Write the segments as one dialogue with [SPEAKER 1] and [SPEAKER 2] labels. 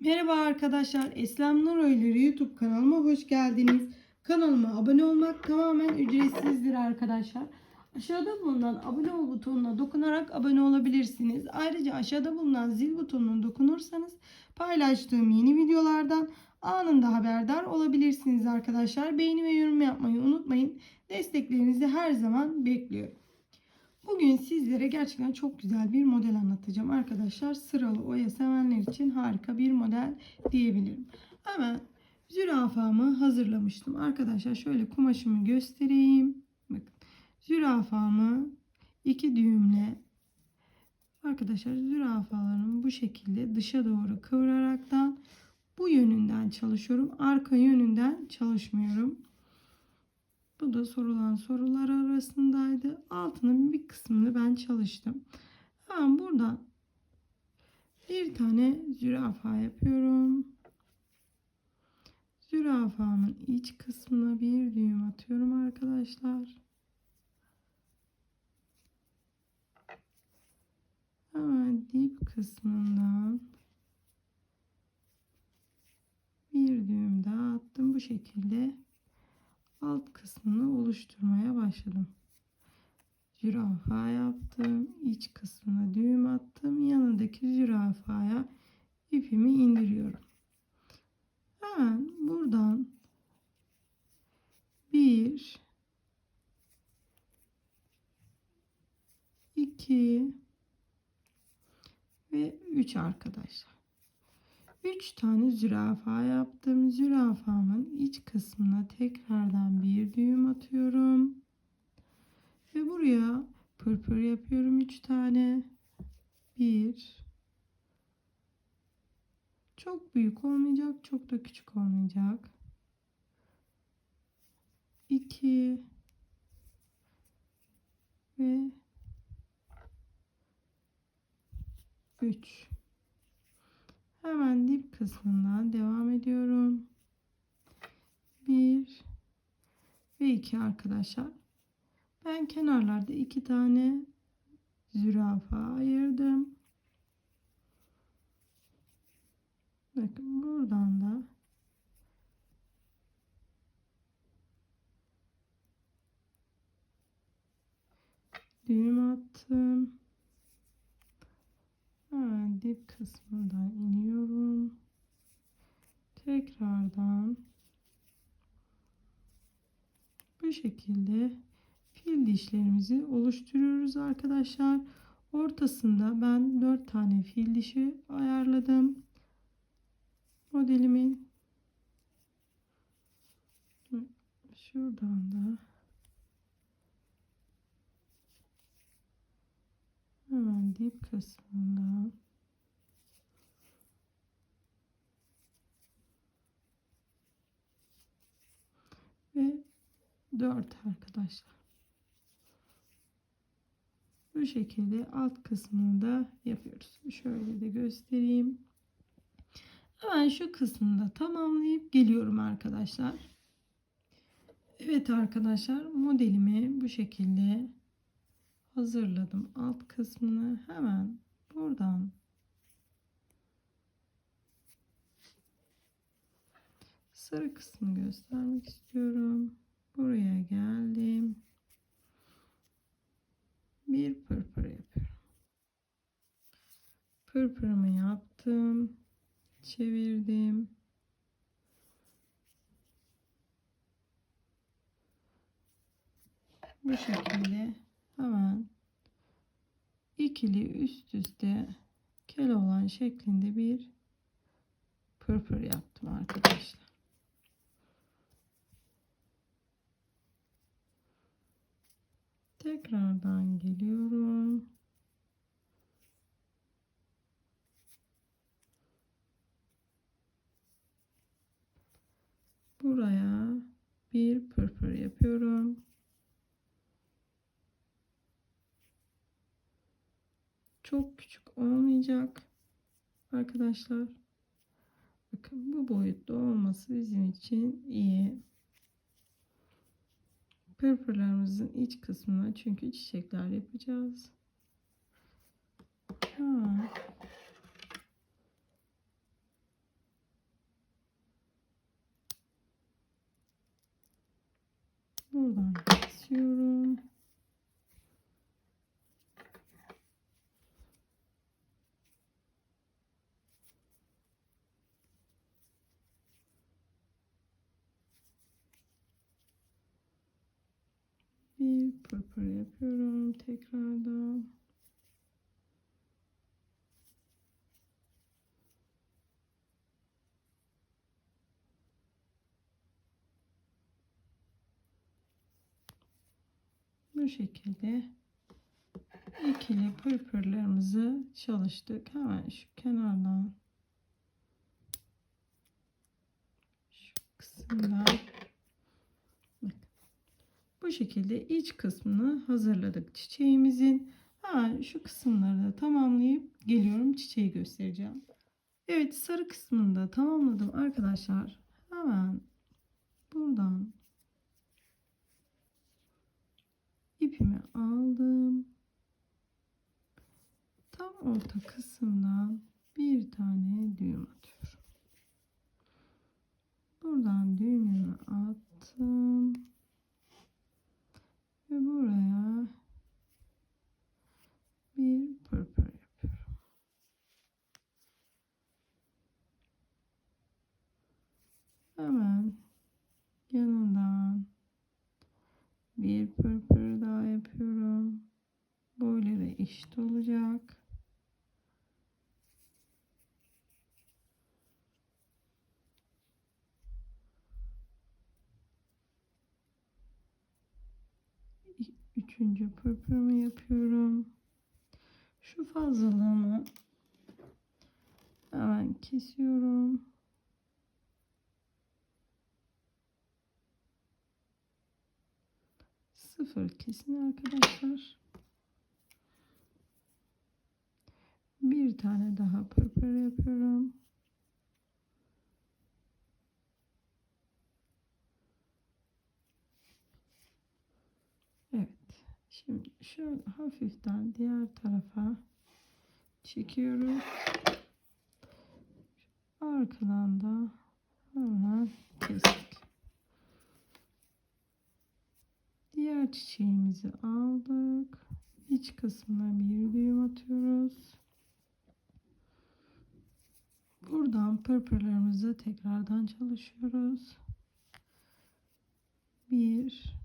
[SPEAKER 1] Merhaba arkadaşlar. Eslem Nur Oyları YouTube kanalıma hoş geldiniz. Kanalıma abone olmak tamamen ücretsizdir arkadaşlar. Aşağıda bulunan abone ol butonuna dokunarak abone olabilirsiniz. Ayrıca aşağıda bulunan zil butonuna dokunursanız paylaştığım yeni videolardan anında haberdar olabilirsiniz arkadaşlar. Beğeni ve yorum yapmayı unutmayın. Desteklerinizi her zaman bekliyorum. Bugün sizlere gerçekten çok güzel bir model anlatacağım arkadaşlar. Sıralı oya sevenler için harika bir model diyebilirim. Hemen zürafamı hazırlamıştım. Arkadaşlar şöyle kumaşımı göstereyim. Bakın zürafamı iki düğümle arkadaşlar zürafalarımı bu şekilde dışa doğru kıvıraraktan bu yönünden çalışıyorum. Arka yönünden çalışmıyorum. Bu da sorulan sorular arasındaydı. Altının bir kısmını ben çalıştım. Hemen buradan bir tane zürafa yapıyorum. Zürafamın iç kısmına bir düğüm atıyorum arkadaşlar. Hemen dip kısmından bir düğüm daha attım. Bu şekilde alt kısmını oluşturmaya başladım. Zürafa yaptım. iç kısmına düğüm attım. Yanındaki zürafaya ipimi indiriyorum. Hemen buradan bir iki ve üç arkadaşlar. 3 tane zürafa yaptım. Zürafamın iç kısmına tekrardan bir düğüm atıyorum. Ve buraya pırpır yapıyorum 3 tane. 1 Çok büyük olmayacak, çok da küçük olmayacak. 2 ve 3 Hemen dip kısmından devam ediyorum. 1 ve 2 arkadaşlar. Ben kenarlarda 2 tane zürafa ayırdım. Bakın buradan da düğüm attım. Hemen dip kısmından iniyorum. Tekrardan bu şekilde fil dişlerimizi oluşturuyoruz arkadaşlar. Ortasında ben 4 tane fil dişi ayarladım. Modelimin şuradan da hemen dip kısmından ve 4 arkadaşlar. Bu şekilde alt kısmını da yapıyoruz. Şöyle de göstereyim. Hemen şu kısmını da tamamlayıp geliyorum arkadaşlar. Evet arkadaşlar modelimi bu şekilde hazırladım. Alt kısmını hemen buradan sarı kısmı göstermek istiyorum. Buraya geldim. Bir pırpır yapıyorum. Pırpırımı yaptım. Çevirdim. Bu şekilde hemen ikili üst üste kel olan şeklinde bir pırpır yaptım arkadaşlar. Tekrardan geliyorum. Buraya bir pırpır yapıyorum. Çok küçük olmayacak. Arkadaşlar. Bakın bu boyutta olması bizim için iyi. Pırpırlarımızın iç kısmına çünkü çiçekler yapacağız. Ha. Buradan kesiyorum. Bir pırpır yapıyorum tekrardan. Bu şekilde ikili pırpırlarımızı çalıştık. Hemen şu kenardan şu kısımdan. Bu şekilde iç kısmını hazırladık çiçeğimizin. Hemen şu kısımları da tamamlayıp geliyorum çiçeği göstereceğim. Evet sarı kısmını da tamamladım arkadaşlar. Hemen buradan ipimi aldım. Tam orta kısımdan bir tane düğüm atıyorum. Buradan düğümümü attım. Ve buraya bir pırpır yapıyorum. Hemen yanından bir pırpır daha yapıyorum. Boyları eşit olacak. Üçüncü pırpırımı yapıyorum. Şu fazlalığımı hemen kesiyorum. Sıfır kesin arkadaşlar. Bir tane daha pırpır yapıyorum. Evet. Şimdi şöyle hafiften diğer tarafa çekiyoruz. Arkadan da hemen kestik. Diğer çiçeğimizi aldık. İç kısmına bir düğüm atıyoruz. Buradan pırpırlarımızı tekrardan çalışıyoruz. Bir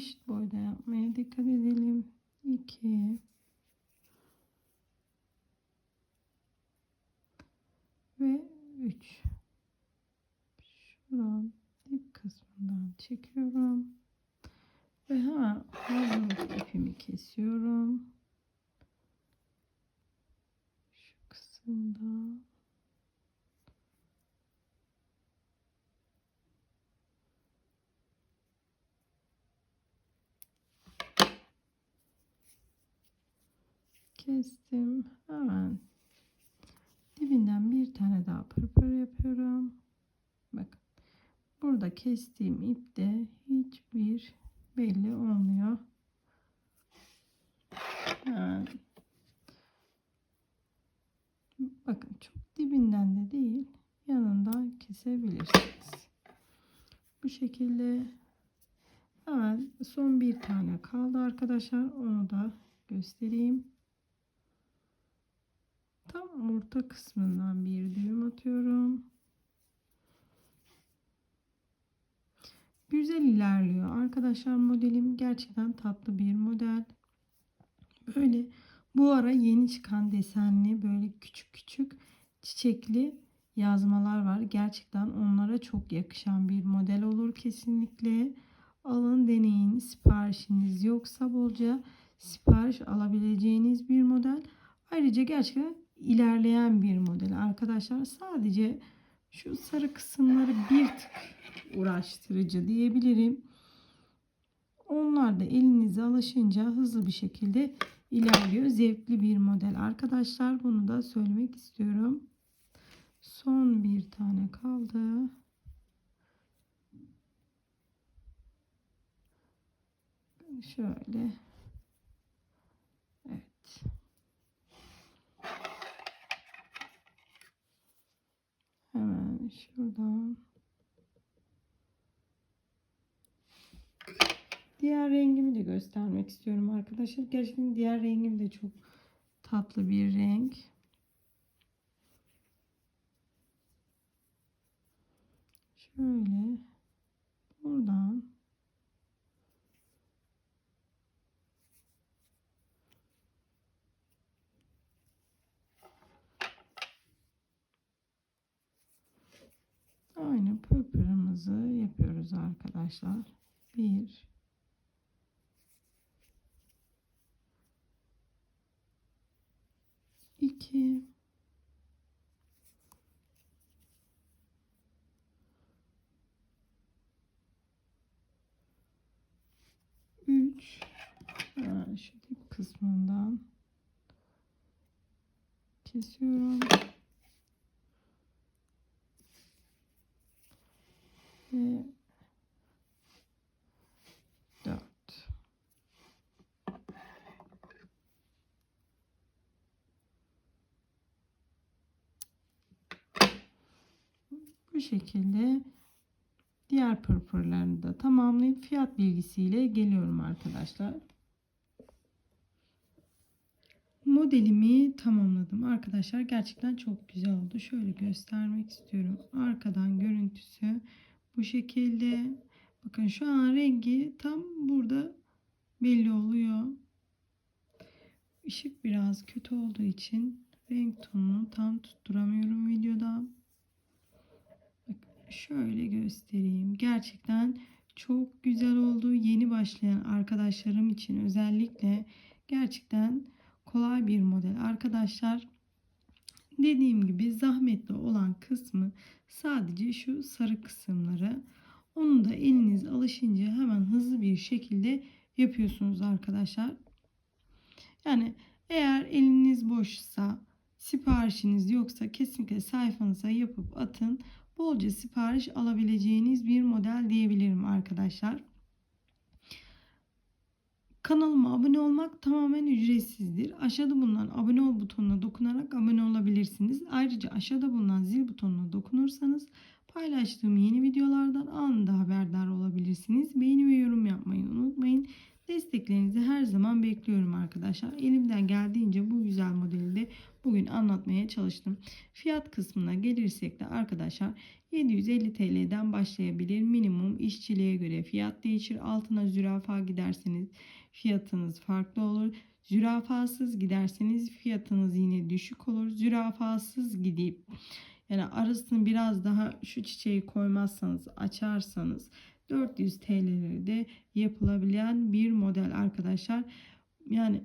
[SPEAKER 1] eşit boyda yapmaya dikkat edelim. 2 ve 3 şuradan dip kısmından çekiyorum. Ve hemen hazırlık ipimi kesiyorum. Şu kısımda kestim. Hemen dibinden bir tane daha pırpır yapıyorum. Bakın burada kestiğim ipte hiçbir belli olmuyor. Hemen bakın çok dibinden de değil yanından kesebilirsiniz. Bu şekilde hemen son bir tane kaldı arkadaşlar. Onu da göstereyim Tam orta kısmından bir düğüm atıyorum. Güzel ilerliyor. Arkadaşlar modelim gerçekten tatlı bir model. Böyle bu ara yeni çıkan desenli böyle küçük küçük çiçekli yazmalar var. Gerçekten onlara çok yakışan bir model olur kesinlikle. Alın deneyin. Siparişiniz yoksa bolca sipariş alabileceğiniz bir model. Ayrıca gerçekten ilerleyen bir model arkadaşlar. Sadece şu sarı kısımları bir tık uğraştırıcı diyebilirim. Onlar da elinize alışınca hızlı bir şekilde ilerliyor. Zevkli bir model arkadaşlar. Bunu da söylemek istiyorum. Son bir tane kaldı. Şöyle. Evet. Hemen şuradan Diğer rengimi de göstermek istiyorum arkadaşlar. Gerçekten diğer rengim de çok tatlı bir renk. Şöyle buradan aynı pırpırımızı yapıyoruz arkadaşlar. Bir. İki. Üç. Ha, şu dip kısmından kesiyorum ve dört bu şekilde diğer pırpırlarını da tamamlayıp fiyat bilgisiyle geliyorum arkadaşlar. Modelimi tamamladım arkadaşlar. Gerçekten çok güzel oldu. Şöyle göstermek istiyorum. Arkadan görüntüsü bu şekilde. Bakın şu an rengi tam burada belli oluyor. Işık biraz kötü olduğu için renk tonunu tam tutturamıyorum videoda. Şöyle göstereyim. Gerçekten çok güzel oldu. Yeni başlayan arkadaşlarım için özellikle gerçekten kolay bir model. Arkadaşlar dediğim gibi zahmetli olan kısmı sadece şu sarı kısımları. Onu da eliniz alışınca hemen hızlı bir şekilde yapıyorsunuz arkadaşlar. Yani eğer eliniz boşsa siparişiniz yoksa kesinlikle sayfanıza yapıp atın. Bolca sipariş alabileceğiniz bir model diyebilirim arkadaşlar. Kanalıma abone olmak tamamen ücretsizdir. Aşağıda bulunan abone ol butonuna dokunarak abone olabilirsiniz. Ayrıca aşağıda bulunan zil butonuna dokunursanız paylaştığım yeni videolardan anında haberdar olabilirsiniz. Beğeni ve yorum yapmayı unutmayın. Desteklerinizi her zaman bekliyorum arkadaşlar. Elimden geldiğince bu güzel modeli de bugün anlatmaya çalıştım. Fiyat kısmına gelirsek de arkadaşlar 750 TL'den başlayabilir. Minimum işçiliğe göre fiyat değişir. Altına zürafa giderseniz fiyatınız farklı olur. Zürafasız giderseniz fiyatınız yine düşük olur. Zürafasız gidip yani arasını biraz daha şu çiçeği koymazsanız açarsanız 400 TL'de yapılabilen bir model arkadaşlar. Yani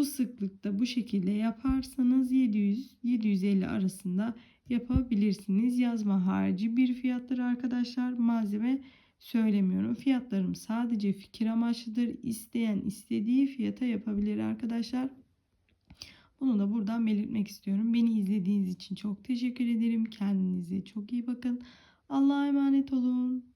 [SPEAKER 1] bu sıklıkta bu şekilde yaparsanız 700 750 arasında yapabilirsiniz. Yazma harici bir fiyattır arkadaşlar. Malzeme söylemiyorum. Fiyatlarım sadece fikir amaçlıdır. İsteyen istediği fiyata yapabilir arkadaşlar. Bunu da buradan belirtmek istiyorum. Beni izlediğiniz için çok teşekkür ederim. Kendinize çok iyi bakın. Allah'a emanet olun.